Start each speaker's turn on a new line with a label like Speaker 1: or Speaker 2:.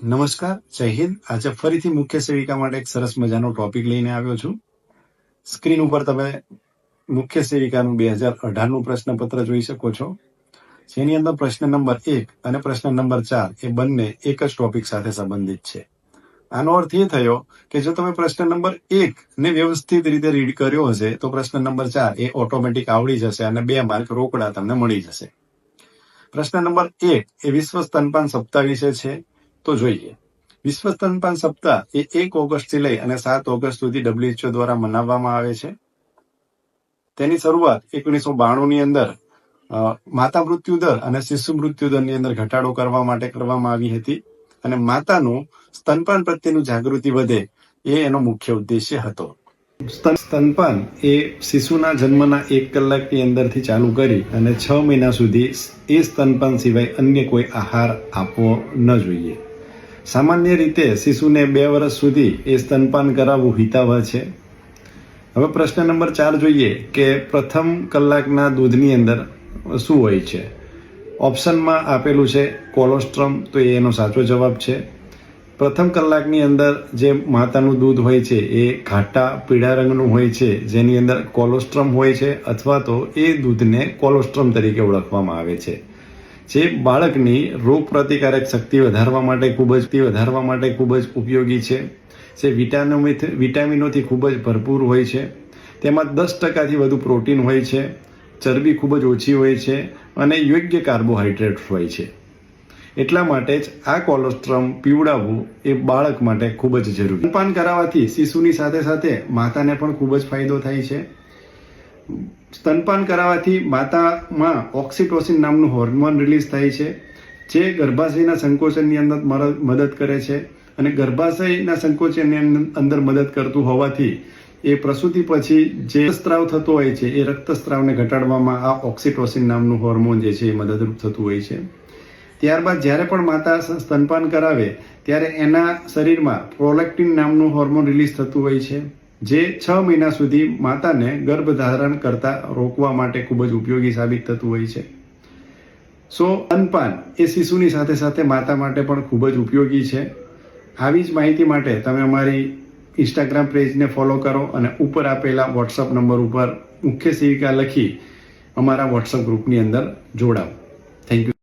Speaker 1: નમસ્કાર, જય હિન્દ. આજે ફરીથી મુખ્ય સેવિકા માટે એક સરસ મજાનો ટોપિક લઈને આવ્યો છું. સ્ક્રીન ઉપર તમે મુખ્ય સેવિકાનું બે હજાર અઢારનું પ્રશ્નપત્ર જોઈ શકો છો. જેની અંદર પ્રશ્ન નંબર એક અને પ્રશ્ન નંબર ચાર એ બંને એક જ ટોપિક સાથે સંબંધિત છે. આનો અર્થ એ થયો કે જો તમે પ્રશ્ન નંબર એક ને વ્યવસ્થિત રીતે રીડ કર્યો હશે, તો પ્રશ્ન નંબર ચાર એ ઓટોમેટિક આવડી જશે અને બે માર્ક રોકડા તમને મળી જશે. પ્રશ્ન નંબર એક એ વિશ્વ સ્તનપાન સપ્તાહ વિશે છે. તો જોઈએ. વિશ્વ સ્તનપાન સપ્તાહ એ એક ઓગસ્ટથી લઈ અને સાત ઓગસ્ટ સુધી ડબ્લ્યુએચઓ દ્વારા મનાવવામાં આવે છે. તેની શરૂઆત ઓગણીસો બાણુંની અંદર માતા મૃત્યુ દર અને શિશુ મૃત્યુ દરની અંદર ઘટાડો કરવા માટે કરવામાં આવી હતી અને માતાનું સ્તનપાન પ્રત્યેનું જાગૃતિ વધે એ એનો મુખ્ય ઉદ્દેશ્ય હતો. સ્તનપાન એ શિશુના જન્મના એક કલાકની અંદરથી ચાલુ કરી અને છ મહિના સુધી એ સ્તનપાન સિવાય અન્ય કોઈ આહાર આપવો ન જોઈએ. સામાન્ય રીતે શિશુને બે વર્ષ સુધી એ સ્તનપાન કરાવવું હિતાવહ છે. હવે પ્રશ્ન નંબર ચાર જોઈએ કે પ્રથમ કલાકના દૂધની અંદર શું હોય છે? ઓપ્શનમાં આપેલું છે કોલોસ્ટ્રમ, તો એ એનો સાચો જવાબ છે. પ્રથમ કલાકની અંદર જે માતાનું દૂધ હોય છે, એ ઘાટા પીળા રંગનું હોય છે, જેની અંદર કોલોસ્ટ્રમ હોય છે, અથવા તો એ દૂધને કોલોસ્ટ્રમ તરીકે ઓળખવામાં આવે છે. જે બાળકની રોગ પ્રતિકારક શક્તિ વધારવા માટે ખૂબ જ વધારવા માટે ખૂબ જ ઉપયોગી છે. જે વિટામિનોથી વિટામિનોથી ખૂબ જ ભરપૂર હોય છે. તેમાં દસ ટકાથી વધુ પ્રોટીન હોય છે. ચરબી ખૂબ જ ઓછી હોય છે અને યોગ્ય કાર્બોહાઈડ્રેટ હોય છે. એટલા માટે જ આ કોલેસ્ટ્રોમ પીવડાવવું એ બાળક માટે ખૂબ જ જરૂરી પાન કરાવવાથી શિશુની સાથે સાથે માતાને પણ ખૂબ જ ફાયદો થાય છે. સ્તનપાન કરાવવાથી માતામાં ઓક્સિટોસિન નામનું હોર્મોન રિલીઝ થાય છે, જે ગર્ભાશયના સંકોચનની અંદર મદદ કરે છે અને ગર્ભાશયના સંકોચનની અંદર મદદ કરતું હોવાથી એ પ્રસૂતિ પછી જે સ્ત્રાવ થતો હોય છે, એ રક્તસ્ત્રાવને ઘટાડવામાં આ ઓક્સિટોસિન નામનું હોર્મોન જે છે એ મદદરૂપ થતું હોય છે. ત્યારબાદ જ્યારે પણ માતા સ્તનપાન કરાવે, ત્યારે એના શરીરમાં પ્રોલેક્ટિન નામનું હોર્મોન રિલીઝ થતું હોય છે. જે છ મહિના સુધી માતાને ગર્ભધારણ કરતા રોકવા માટે ખૂબ જ ઉપયોગી સાબિત થતું હોય છે. સો અનપાન એ શિશુની સાથે સાથે માતા માટે પણ ખૂબ જ ઉપયોગી છે. આવી જ માહિતી માટે તમે અમારી ઇન્સ્ટાગ્રામ પેજને ફોલો કરો અને ઉપર આપેલા વોટ્સઅપ નંબર ઉપર મુખ્ય સેવિકા લખી અમારા વોટ્સઅપ ગ્રુપની અંદર જોડાઓ. Thank you